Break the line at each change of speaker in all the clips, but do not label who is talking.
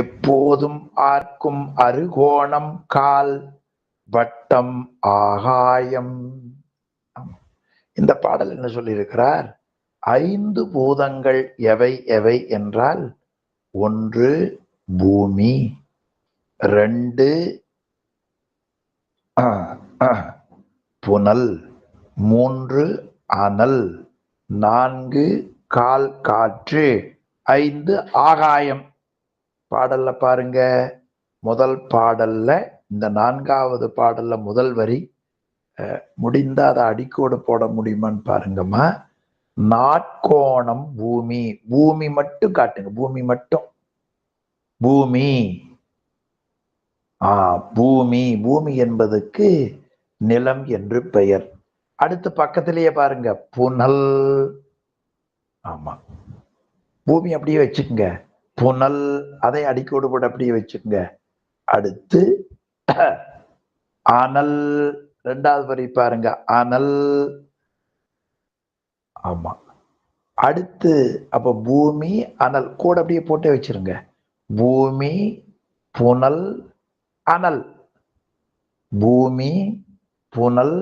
எப்போதும் ஆர்க்கும் அருகோணம் கால் வட்டம் ஆகாயம். இந்த பாடல் என்ன சொல்லியிருக்கிறார்? ஐந்து பூதங்கள் எவை எவை என்றால் ஒன்று பூமி ரெண்டு புனல் மூன்று அனல் நான்கு கால் காற்று ஐந்து ஆகாயம். பாடல்ல பாருங்க. முதல் பாடல்ல இந்த நான்காவது பாடல்ல முதல் வரி முடிந்தா அதை அடிக்கோடு போட முடியுமான்னு பாருங்கம்மா. நாட்கோணம் பூமி. பூமி மட்டும் காட்டுங்க. பூமி மட்டும். பூமி. ஆ பூமி. பூமி என்பதுக்கு நிலம் என்று பெயர். அடுத்து பக்கத்திலேயே பாருங்க. புனல். ஆமா. பூமி அப்படியே வச்சுக்கோங்க. புனல் அதை அடிக்கோடு போட்டு அப்படியே வச்சுக்கோங்க. அடுத்து அனல் ரெண்டாவது வரி பாருங்க அனல். ஆமா. அடுத்து அப்ப பூமி அனல் கூட அப்படியே போட்டே வச்சிருங்க. பூமி புனல் அனல். பூமி புனல்.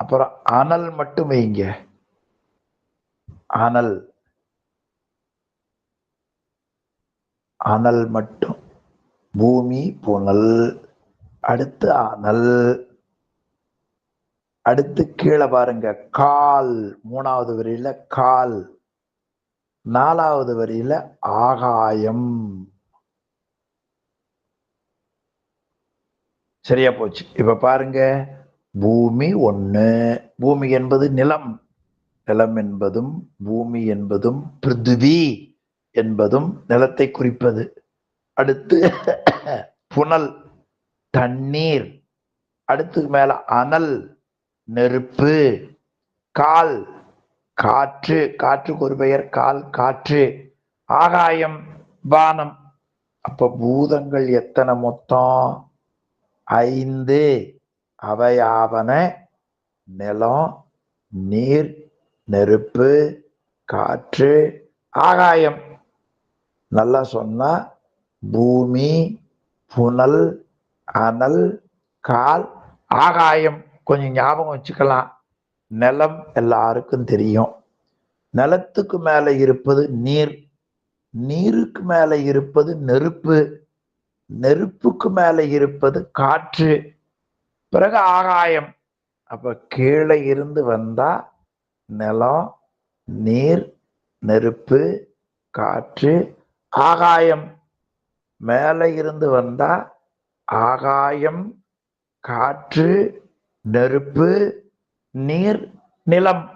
அப்புறம் அனல் மட்டும் வைங்க. அனல். அனல் மட்டும். பூமி புனல். அடுத்து அனல். அடுத்து கீழே பாருங்க கால். மூணாவது வரியில கால். நாலாவது வரியில ஆகாயம். சரியா போச்சு. இப்ப பாருங்க பூமி ஒன்று பூமி என்பது நிலம். நிலம் என்பதும் பூமி என்பதும் பிருத்திவி. என்பதும் நிலத்தை குறிப்பது. அடுத்து புனல் தண்ணீர். அடுத்து மேல அனல் நெருப்பு கால் காற்று. காற்றுக்கு ஒரு பெயர் கால் காற்று. ஆகாயம் வானம். அப்ப பூதங்கள் எத்தனை மொத்தம்? ஐந்து. அவையாவன நிலம் நீர் நெருப்பு காற்று ஆகாயம். நல்லா சொன்னா பூமி புனல் அனல் கால் ஆகாயம் கொஞ்சம் ஞாபகம் வச்சுக்கலாம். நிலம் எல்லாருக்கும் தெரியும். நிலத்துக்கு மேலே இருப்பது நீர். நீருக்கு மேலே இருப்பது நெருப்பு. நெருப்புக்கு மேலே இருப்பது காற்று. பிறகு ஆகாயம். அப்ப கீழே இருந்து வந்தா நிலம் நீர் நெருப்பு காற்று ஆகாயம் மேலே இருந்து வந்தா ஆகாயம் காற்று நெருப்பு நீர் நிலம்.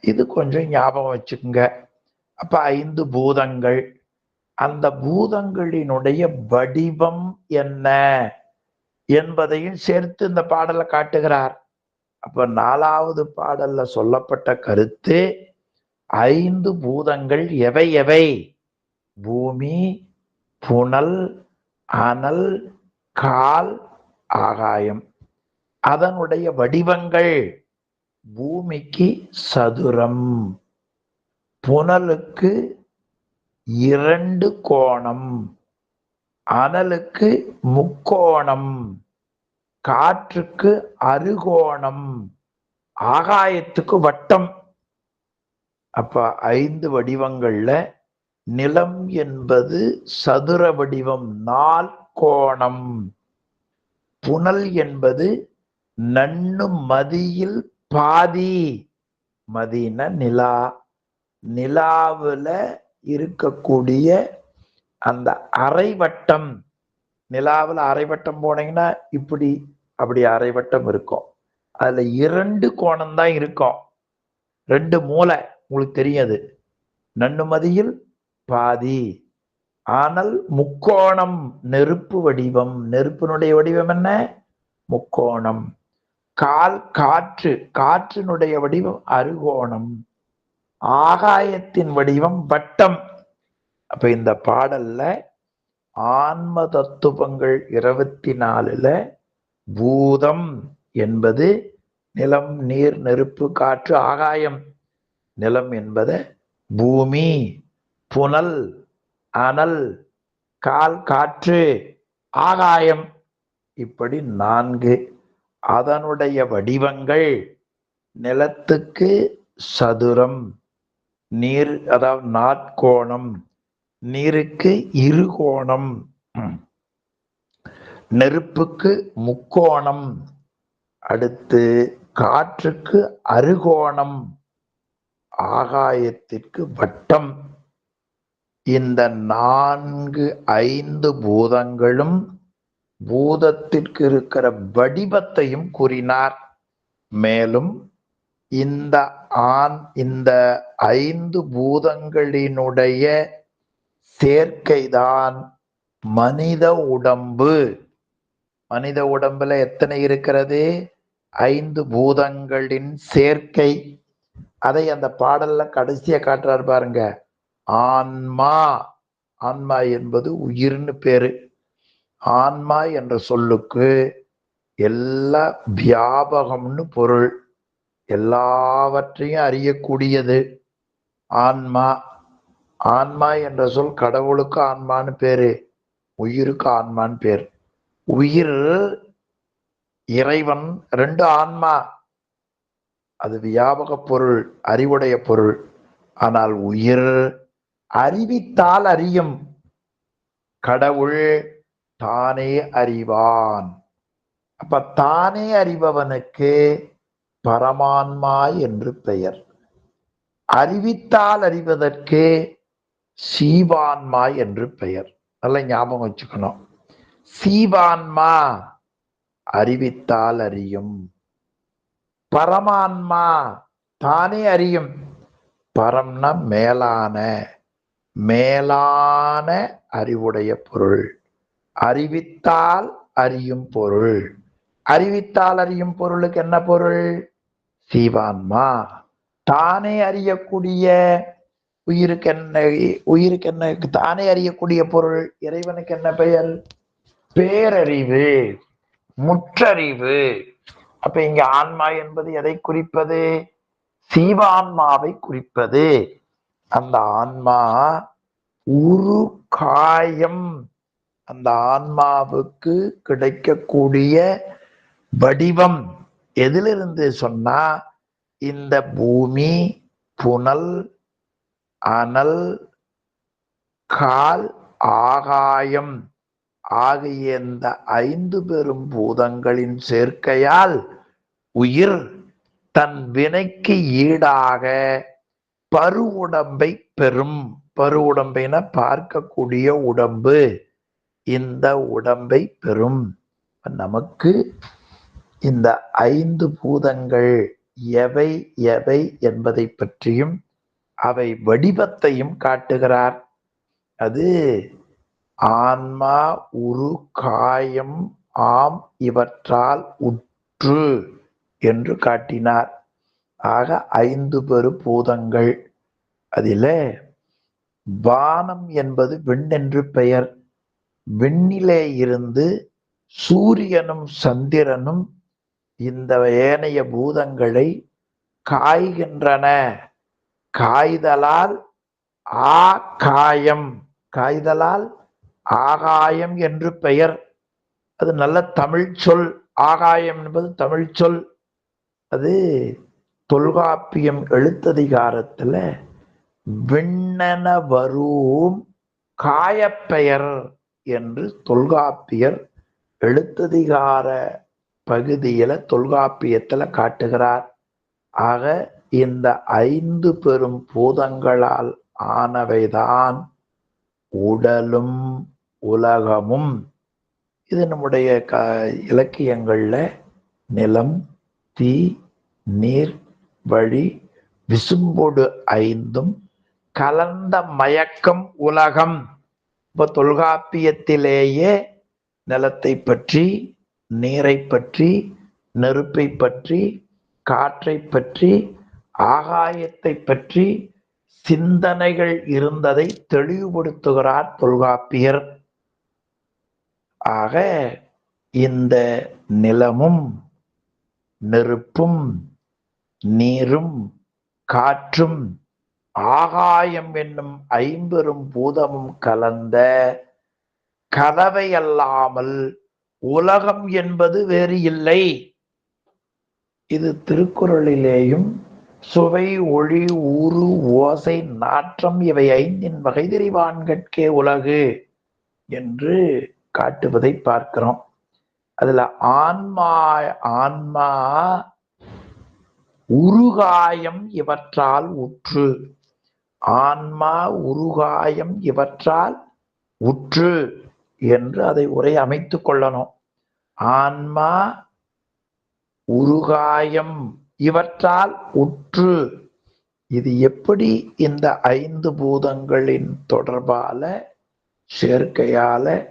இது கொஞ்சம் ஞாபகம் வச்சுக்கோங்க. அப்ப ஐந்து பூதங்கள். அந்த பூதங்களினுடைய வடிவம் என்ன என்பதையும் சேர்த்து இந்த பாடலை காட்டுகிறார். அப்ப நாலாவது பாடல்ல சொல்லப்பட்ட கருத்து ஐந்து பூதங்கள் எவை எவை? பூமி புனல் அனல் கால் ஆகாயம். அதனுடைய வடிவங்கள் பூமிக்கு சதுரம் புனலுக்கு இரண்டு கோணம் அனலுக்கு முக்கோணம் காற்றுக்கு அருகோணம் ஆகாயத்துக்கு வட்டம். அப்ப ஐந்து வடிவங்கள்ல நிலம் என்பது சதுர வடிவம் நால் கோணம். புனல் என்பது நன்னு மதியில் பாதி. மதின நிலா. நிலாவில் இருக்கக்கூடிய அந்த அரைவட்டம். நிலாவில் அரைவட்டம் போனீங்கன்னா இப்படி அப்படி அரைவட்டம் இருக்கும். அதுல இரண்டு கோணம் தான் இருக்கும். ரெண்டு மூளை உங்களுக்கு தெரியாது நன்னுமதியில் பாதி. ஆனால் முக்கோணம் நெருப்பு வடிவம். நெருப்பினுடைய வடிவம் என்ன? முக்கோணம். கால் காற்று காற்றினுடைய வடிவம் அருகோணம் ஆகாயத்தின் வடிவம் வட்டம். அப்ப இந்த பாடல்ல ஆன்ம தத்துவங்கள் இருபத்தி நாலுல பூதம் என்பது நிலம் நீர் நெருப்பு காற்று ஆகாயம். நிலம் என்பத பூமி. புனல் அனல் கால் காற்று ஆகாயம் இப்படி நான்கு. அதனுடைய வடிவங்கள் நிலத்துக்கு சதுரம் நீர் அதாவது நாட்கோணம் நீருக்கு இருகோணம் நெருப்புக்கு முக்கோணம் அடுத்து காற்றுக்கு அருகோணம் ஆகாயத்திற்கு வட்டம். இந்த நான்கு ஐந்து பூதங்களும் பூதத்திற்கு இருக்கிற வடிவத்தையும் கூறினார். மேலும் இந்த ஆண் இந்த ஐந்து பூதங்களினுடைய சேர்க்கைதான் மனித உடம்பு. மனித உடம்புல எத்தனை இருக்கிறது? ஐந்து பூதங்களின் சேர்க்கை. அதை அந்த பாடல்ல கடைசியா காட்டுறாரு பாருங்க. ஆன்மா ஆன்மா என்பது உயிர்னு பேரு. ஆன்மா என்ற சொல்லுக்கு எல்லா வியாபகம்னு பொருள். எல்லாவற்றையும் அறியக்கூடியது. ஆன்மா ஆன்மா என்ற சொல் கடவுளுக்கு ஆன்மான்னு பேரு உயிருக்கு ஆன்மான்னு பேர். உயிர் இறைவன் ரெண்டு ஆன்மா. அது வியாபக பொருள் அறிவுடைய பொருள். ஆனால் உயிர் அறிவித்தால் அறியும். கடவுள் தானே அறிவான். அப்ப தானே அறிபவனுக்கு பரமான்மா என்று பெயர். அறிவித்தால் அறிவதற்கு சீவான்மா என்று பெயர். நல்ல ஞாபகம் வச்சுக்கணும். சீவான்மா அறிவித்தால் அறியும். பரமான்மா தானே அறியும். பரம்னா மேலான. மேலான அறிவுடைய பொருள். அறிவித்தால் அறியும் பொருள். அறிவித்தால் அறியும் பொருளுக்கு என்ன பொருள்? சீவான்மா தானே அறியக்கூடிய உயிருக்கு என்ன உயிருக்கு என்ன தானே அறியக்கூடிய பொருள். இறைவனுக்கு என்ன பெயர்? பேரறிவு முற்றறிவு. அப்ப இங்க ஆன்மா என்பது எதை குறிப்பது? சீவான்மாவை குறிப்பது. அந்த ஆன்மா உரு காயம் அந்த ஆன்மாவுக்கு கிடைக்கக்கூடிய வடிவம் எதிலிருந்து சொன்னா இந்த பூமி புனல் அனல் கால் ஆகாயம் ஆகிய இந்த ஐந்து பெரும் பூதங்களின் சேர்க்கையால் உயிர் தன் வினைக்கு ஈடாக பரு உடம்பை பெறும். பரு பார்க்கக்கூடிய உடம்பு. இந்த உடம்பை பெறும். நமக்கு இந்த ஐந்து பூதங்கள் எவை எவை என்பதை பற்றியும் அவை வடிவத்தையும் காட்டுகிறார். அது ஆன்மா உரு காயம் ஆம் இவற்றால் உற்று என்று காட்டினார். ஆக ஐந்து பெரு பூதங்கள். அதில் வானம் என்பது விண் என்று பெயர். விண்ணிலே இருந்து சூரியனும் சந்திரனும் இந்த ஏனைய பூதங்களை காய்கின்றன. காய்தலால் ஆ காயம் காய்தலால் ஆகாயம் என்று பெயர். அது நல்ல தமிழ் சொல் ஆகாயம் என்பது தமிழ் சொல் அது தொல்காப்பியம் எழுத்ததிகாரத்துல விண்ணன வரூம் காயப்பெயர் என்று தொல்காப்பியர் எழுத்ததிகார பகுதியில தொல்காப்பியத்துல காட்டுகிறார். ஆக இந்த ஐந்து பெரும் பூதங்களால் ஆனவைதான் உடலும் உலகமும். இது நம்முடைய க இலக்கியங்கள்ல நிலம் தீ நீர் வழி விசும்பொடு ஐந்தும் கலந்த மயக்கம் உலகம். இப்போ தொல்காப்பியத்திலேயே நிலத்தை பற்றி நீரை பற்றி நெருப்பை பற்றி காற்றை பற்றி ஆகாயத்தை பற்றி சிந்தனைகள் இருந்ததை தெளிவுபடுத்துகிறார் தொல்காப்பியர். ஆக இந்த நிலமும் நெருப்பும் நீரும் காற்றும் ஆகாயம் என்னும் ஐம்பெரும் பூதமும் கலந்த கதவையல்லாமல் உலகம் என்பது வேறு இல்லை. இது திருக்குறளிலேயும் சுவை ஒளி ஊறு ஓசை நாற்றம் இவை ஐந்தின் வகை தெரிவான்கட்கே உலகு என்று காட்டுவதை பார்க்கிறோம். அதுல ஆன்மா ஆன்மா உருகாயம் இவற்றால் உற்று. ஆன்மா உருகாயம் இவற்றால் உற்று என்று அதை உரை அமைத்து கொள்ளணும். ஆன்மா உருகாயம் இவற்றால் உற்று. இது எப்படி இந்த ஐந்து பூதங்களின் தொடர்பால சேர்க்கையால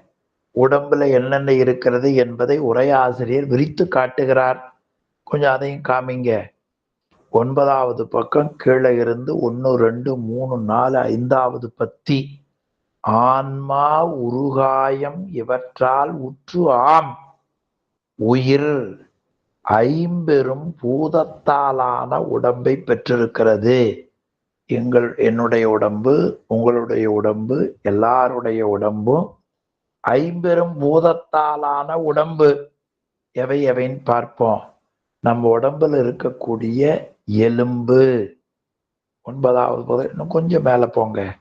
உடம்புல என்னென்ன இருக்கிறது என்பதை உரையாசிரியர் விரித்து காட்டுகிறார். கொஞ்சம் அதையும் காமிங்க. ஒன்பதாவது பக்கம் கீழே இருந்து ஒன்று ரெண்டு மூணு நாலு ஐந்தாவது பத்தி. ஆன்மா உருகாயம் இவற்றால் உற்று ஆம். உயிர் ஐம்பெரும் பூதத்தாலான உடம்பை பெற்றிருக்கிறது. எங்கள் என்னுடைய உடம்பு உங்களுடைய உடம்பு எல்லாருடைய உடம்பும் ஐம்பெரும் பூதத்தாலான உடம்பு. எவை எவைன்னு பார்ப்போம். நம்ம உடம்புல இருக்கக்கூடிய எலும்பு. ஒன்பதாவது பகுதி இன்னும் கொஞ்சம் மேலே போங்க.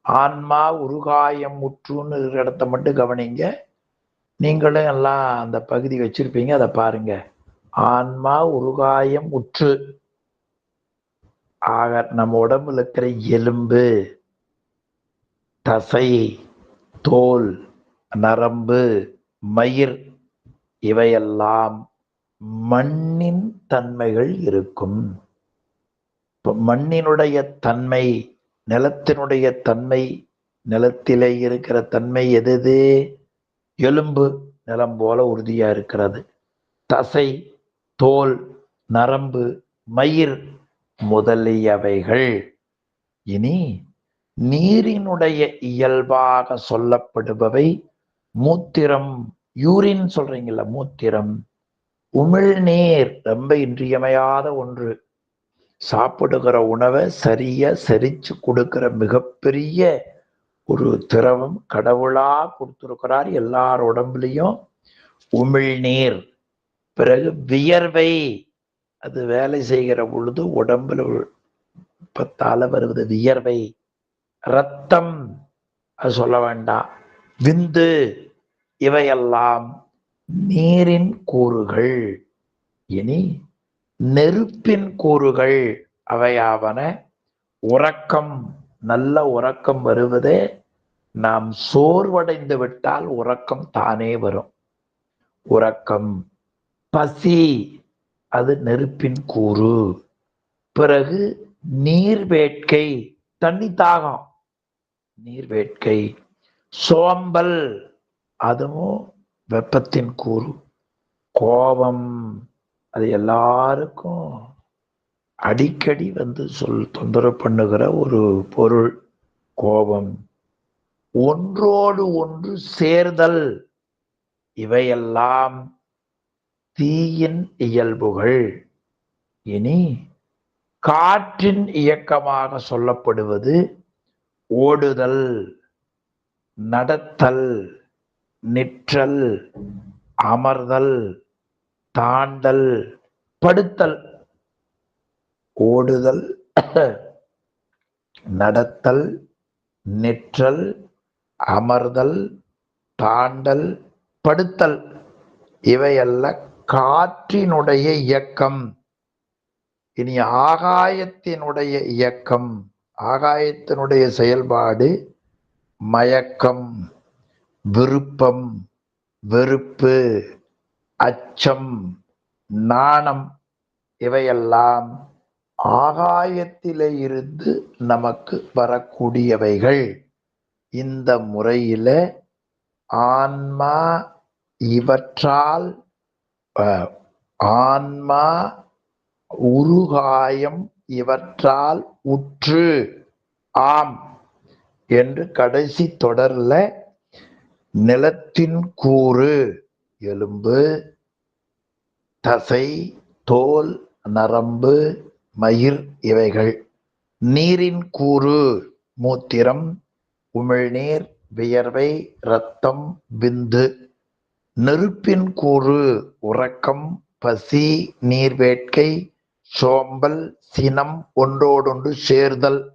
ஆன்மா உருகாயம் முற்றுன்னு இருக்கிற இடத்த மட்டும் கவனிங்க. நீங்களும் எல்லாம் அந்த பகுதி வச்சிருப்பீங்க அதை பாருங்க. ஆன்மா உருகாயம் உற்று ஆக நம்ம உடம்புல இருக்கிற எலும்பு தசை தோல் நரம்பு மயிர் இவையெல்லாம் மண்ணின் தன்மைகள் இருக்கும். இப்போ மண்ணினுடைய தன்மை நிலத்தினுடைய தன்மை நிலத்திலே இருக்கிற தன்மை எது எது எலும்பு நிலம் போல உறுதியா இருக்கிறது. தசை தோல் நரம்பு மயிர் முதலியவைகள். இனி நீரினுடைய இயல்பாக சொல்லப்படுபவை மூத்திரம் யூரின் சொல்றீங்கல்ல மூத்திரம். உமிழ்நீர் ரொம்ப இன்றியமையாத ஒன்று. சாப்பிடுகிற உணவை சரியா சரிச்சு கொடுக்கிற மிகப்பெரிய ஒரு திரவம் கடவுளா கொடுத்துருக்கிறார் எல்லார் உடம்புலையும். உமிழ்நீர். பிறகு வியர்வை. அது வேலை செய்கிற பொழுது உடம்புல பத்தால வருவது வியர்வை. ரத்தம் அது சொல்ல வேண்டாம். விந்து. இவையெல்லாம் நீரின் கூறுகள். இனி நெருப்பின் கூறுகள். அவையாவன உறக்கம். நல்ல உறக்கம் வருவதே நாம் சோர்வடைந்து விட்டால் உறக்கம் தானே வரும். உறக்கம். பசி. அது நெருப்பின் கூறு. பிறகு நீர் வேட்கை. தண்ணி தாகம். நீர் வேட்கை. சோம்பல். அதுவும் வெப்பத்தின் கூறு. கோபம். அது எல்லாருக்கும் அடிக்கடி வந்து சொல் தொந்தரவு பண்ணுகிற ஒரு பொருள். கோபம். ஒன்றோடு ஒன்று சேர்தல். இவையெல்லாம் தீயின் இயல்புகள். இனி காற்றின் இயக்கமாக சொல்லப்படுவது ஓடுதல் நடத்தல். நிற்றல் அமர்தல் தாண்டல் படுத்தல் ஓடுதல் நடத்தல் நிற்றல் அமர்தல் தாண்டல் படுத்தல். இவையல்ல காற்றினுடைய இயக்கம் இனி ஆகாயத்தினுடைய இயக்கம் ஆகாயத்தினுடைய செயல்பாடு மயக்கம். விருப்பம் வெறுப்பு அச்சம் நாணம் இவையெல்லாம் ஆகாயத்திலே இருந்து நமக்கு வரக்கூடியவைகள். இந்த முறையில ஆன்மா இவற்றால் ஆன்மா உருகாயம் இவற்றால் உற்று. ஆம். என்று கடைசி தொடரில் நிலத்தின் கூறு எலும்பு தசை தோல் நரம்பு மயிர் இவைகள். நீரின் கூறு மூத்திரம் உமிழ்நீர் வியர்வை இரத்தம் விந்து. நெருப்பின் கூறு உறக்கம் பசி நீர்வேட்கை சோம்பல் சினம் ஒன்றோடொன்று சேர்தல்.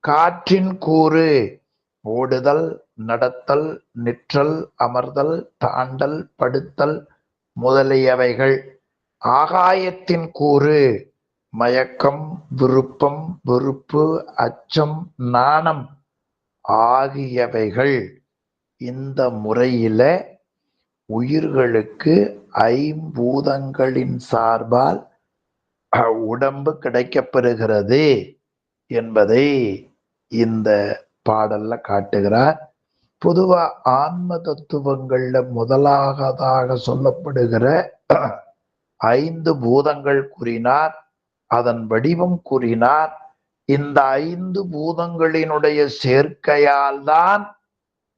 காற்றின் கூறு ஓடுதல் நடத்தல் நிற்றல் அமர்தல் தாண்டல் படுத்தல் முதலியவைகள். ஆகாயத்தின் கூறு மயக்கம் விருப்பம் வெறுப்பு அச்சம் நாணம் ஆகியவைகள். இந்த முறையில உயிர்களுக்கு ஐம்பூதங்களின் சார்பால் உடம்பு கிடைக்கப்பெறுகிறது என்பதை இந்த பாடல்ல காட்டுகிறார். பொதுவா ஆன்ம தத்துவங்கள்ல முதலாகதாக சொல்லப்படுகிற ஐந்து பூதங்கள் கூறினார் அதன் வடிவம் கூறினார். இந்த ஐந்து பூதங்களினுடைய சேர்க்கையால் தான்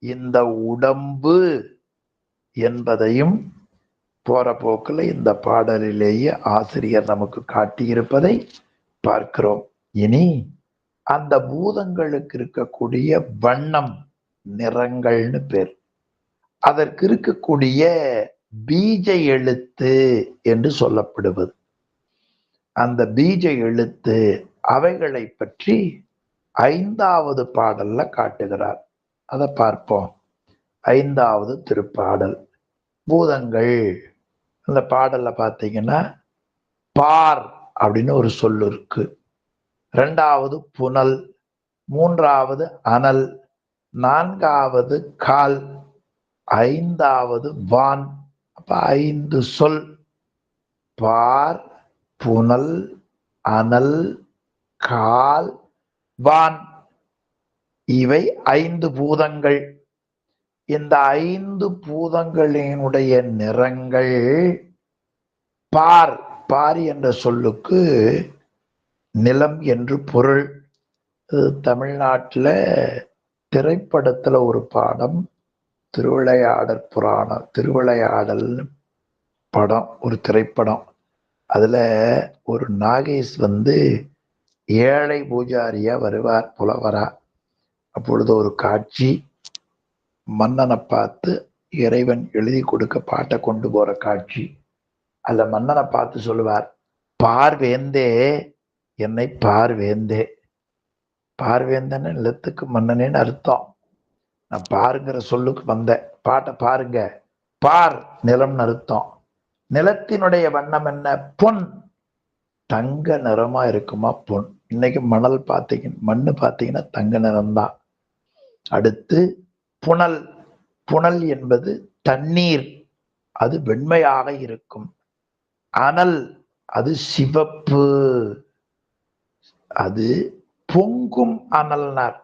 இந்த உடம்பு என்பதையும் போற போக்கில் இந்த பாடலிலேயே ஆசிரியர் நமக்கு காட்டியிருப்பதை பார்க்கிறோம். இனி அந்த பூதங்களுக்கு இருக்கக்கூடிய வண்ணம் நிறங்கள்னு பேர். அதற்கு இருக்கக்கூடிய பீஜ எழுத்து என்று சொல்லப்படுவது. அந்த பீஜ எழுத்து அவைகளை பற்றி ஐந்தாவது பாடல்ல காட்டுகிறார். அதை பார்ப்போம். ஐந்தாவது திருப்பாடல். பூதங்கள். அந்த பாடல்ல பார்த்தீங்கன்னா பார் அப்படின்னு ஒரு சொல் இருக்கு ரெண்டாவது புனல் மூன்றாவது அனல் நான்காவது கால் ஐந்தாவது வான். அப்ப ஐந்து சொல். பார் புனல் அனல் கால் வான். இவை ஐந்து பூதங்கள். இந்த ஐந்து பூதங்களினுடைய நிறங்கள் பார். பார் என்ற சொல்லுக்கு நிலம் என்று பொருள். தமிழ்நாட்டில் திரைப்படத்தில் ஒரு பாடம் திருவிளையாடல் புராணம் திருவிளையாடல் படம் ஒரு திரைப்படம். அதில் ஒரு நாகேஷ் வந்து ஏழை பூஜாரியாக வருவார் புலவரா. அப்பொழுது ஒரு காட்சி மன்னனை பார்த்து இறைவன் எழுதி கொடுக்க பாட்டை கொண்டு போகிற காட்சி. அதில் மன்னனை பார்த்து சொல்லுவார் பார்வேந்தே என்னை பார்வேந்தே பார்வேந்தன நிலத்துக்கு மன்னனேன்னு அர்த்தம். நான் பாருங்கிற சொல்லுக்கு வந்தேன். பாட்டை பாருங்க. பார் நிலம்னு அர்த்தம். நிலத்தினுடைய வண்ணம் என்ன? பொன். தங்க நிறமா இருக்குமா? பொன். இன்னைக்கு மணல் பார்த்தீங்கன்னா மண்ணு பார்த்தீங்கன்னா தங்க நிறம்தான். அடுத்து புனல். புனல் என்பது தண்ணீர். அது வெண்மையாக இருக்கும். அனல் அது சிவப்பு. அது பொங்கும் அனல்னார்.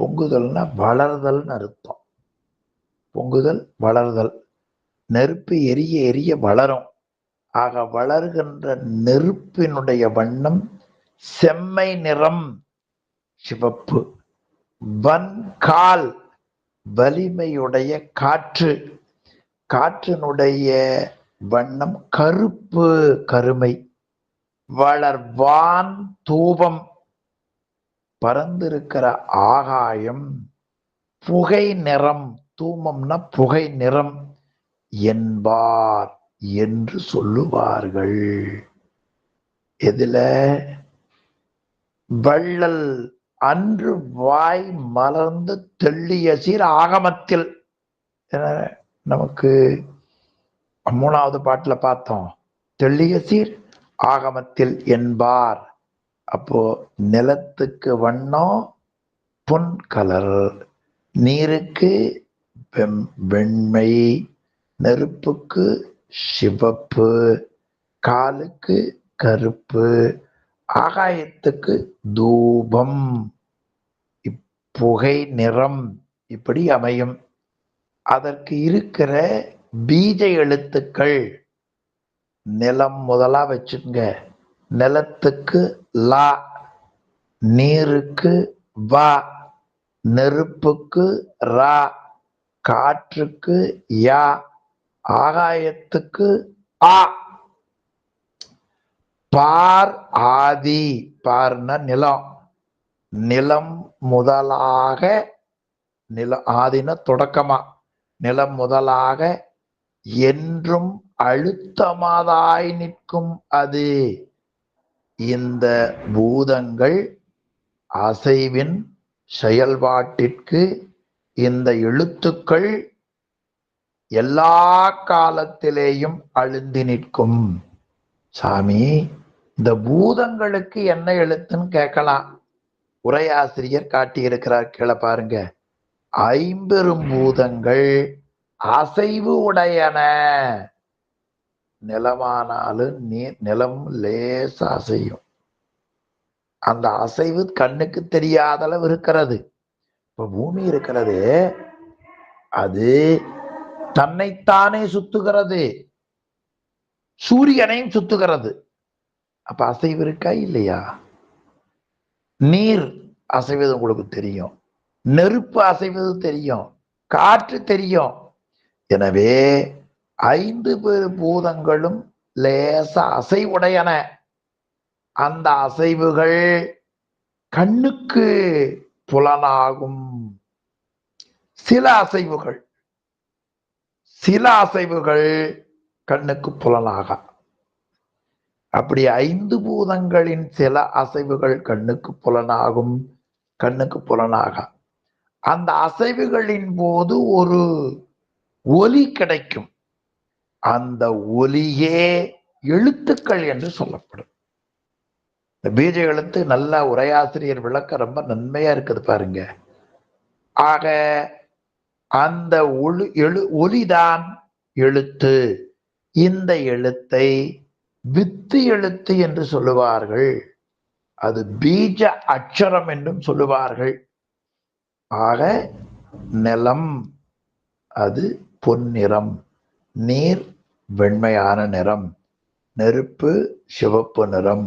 பொங்குதல்னா வளர்தல்னு அர்த்தம். பொங்குதல் வளர்தல். நெருப்பு எரிய எரிய வளரும். ஆக வளர்கின்ற நெருப்பினுடைய வண்ணம் செம்மை நிறம் சிவப்பு. வன்கால் வலிமையுடைய காற்று. காற்றினுடைய வண்ணம் கருப்பு கருமை. வளர்வான் தூபம் பறந்திருக்கிற ஆகாயம் புகை நிறம் தூமம்னா புகை நிறம் என்பார் என்று சொல்லுவார்கள். எதுல? வள்ளல் அன்று வாய் மலர்ந்து தெள்ளிய சீர் ஆகமத்தில். நமக்கு மூணாவது பாட்டில் பார்த்தோம். தெள்ளிய சீர் ஆகமத்தில் என்பார். அப்போ நிலத்துக்கு வண்ணம் பொன் கலர் நீருக்கு வெம்- வெண்மை நெருப்புக்கு சிவப்பு காலுக்கு கருப்பு ஆகாயத்துக்கு தூபம். புகை நிறம் இப்படி அமையும். அதற்கு இருக்கிற பீஜ எழுத்துக்கள் நிலம் முதலா வச்சுங்க நிலத்துக்கு லா நீருக்கு வா நெருப்புக்கு ரா காற்றுக்கு யா ஆகாயத்துக்கு ஆ. பார் ஆதி. பார்ன நிலம். நிலம் முதலாக நில ஆதின தொடக்கமா. நிலம் முதலாக என்றும் அழுத்தமாதாய் நிற்கும் அது. இந்த பூதங்கள் அசைவின் செயல்பாட்டிற்கு இந்த எழுத்துக்கள் எல்லா காலத்திலேயும் அழுந்தி நிற்கும். சாமி இந்த பூதங்களுக்கு என்ன எழுத்துன்னு கேட்கலாம். உரையாசிரியர் காட்டியிருக்கிறார் கீழே பாருங்க. ஐம்பெரும் பூதங்கள் அசைவு உடையன. நிலமானாலும் நீர் நிலம் லேச அசையும். அந்த அசைவு கண்ணுக்கு தெரியாத அளவு இருக்கிறது. இப்ப பூமி இருக்கிறது அது தன்னைத்தானே சுத்துகிறது. சூரியனையும் சுத்துகிறது. அப்ப அசைவு இருக்கா இல்லையா? நீர் அசைவது உங்களுக்கு தெரியும். நெருப்பு அசைவது தெரியும். காற்று தெரியும். எனவே ஐந்து பேர் பூதங்களும் லேச அசைவுடையன. அந்த அசைவுகள் கண்ணுக்கு புலனாகும். சில அசைவுகள் சில அசைவுகள் கண்ணுக்கு புலனாக. அப்படி ஐந்து பூதங்களின் சில அசைவுகள் கண்ணுக்கு புலனாகும் கண்ணுக்கு புலனாக. அந்த அசைவுகளின் போது ஒரு ஒலி கிடைக்கும். அந்த ஒலியே எழுத்துக்கள் என்று சொல்லப்படும். இந்த பீஜ எழுத்து நல்ல உரையாசிரியர் விளக்க ரொம்ப நன்மையா இருக்குது பாருங்க. ஆக அந்த ஒளி எழு ஒலிதான் எழுத்து. இந்த எழுத்தை வித்து எழுத்து என்று சொல்லுவார்கள். அது பீஜ அக்ஷரம் என்றும் சொல்லுவார்கள். ஆக நிலம் அது பொன்னிறம் நீர் வெண்மையான நிறம் நெருப்பு சிவப்பு நிறம்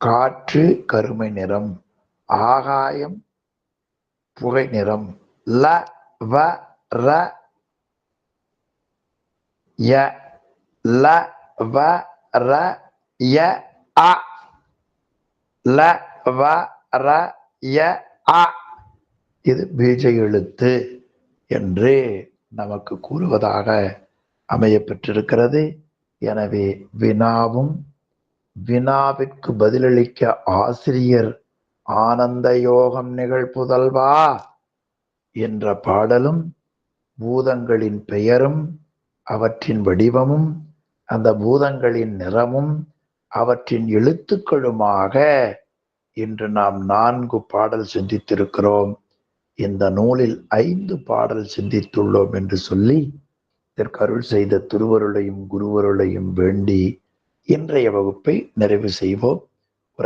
காற்று கருமை நிறம் ஆகாயம் புகை நிறம். ல வ ர ய ல வ ர ய அ. ல வ ர ய அ. இது பீஜ எழுத்து என்று நமக்கு கூறுவதாக அமைய பெற்றிருக்கிறது எனவே வினாவும் வினாவிற்கு பதிலளிக்க ஆசிரியர் ஆனந்த யோகம் நிகழ்ப்புதல்வா? என்ற பாடலும் பூதங்களின் பெயரும் அவற்றின் வடிவமும் அந்த பூதங்களின் நிறமும் அவற்றின் எழுத்துக்களுமாக இன்று நாம் நான்கு பாடல் சிந்தித்திருக்கிறோம். இந்த நூலில் ஐந்து பாடல் சிந்தித்துள்ளோம் என்று சொல்லி இதற்கு அருள் செய்த திருவருளையும் குருவருளையும் வேண்டி இன்றைய வகுப்பை நிறைவு செய்வோம்.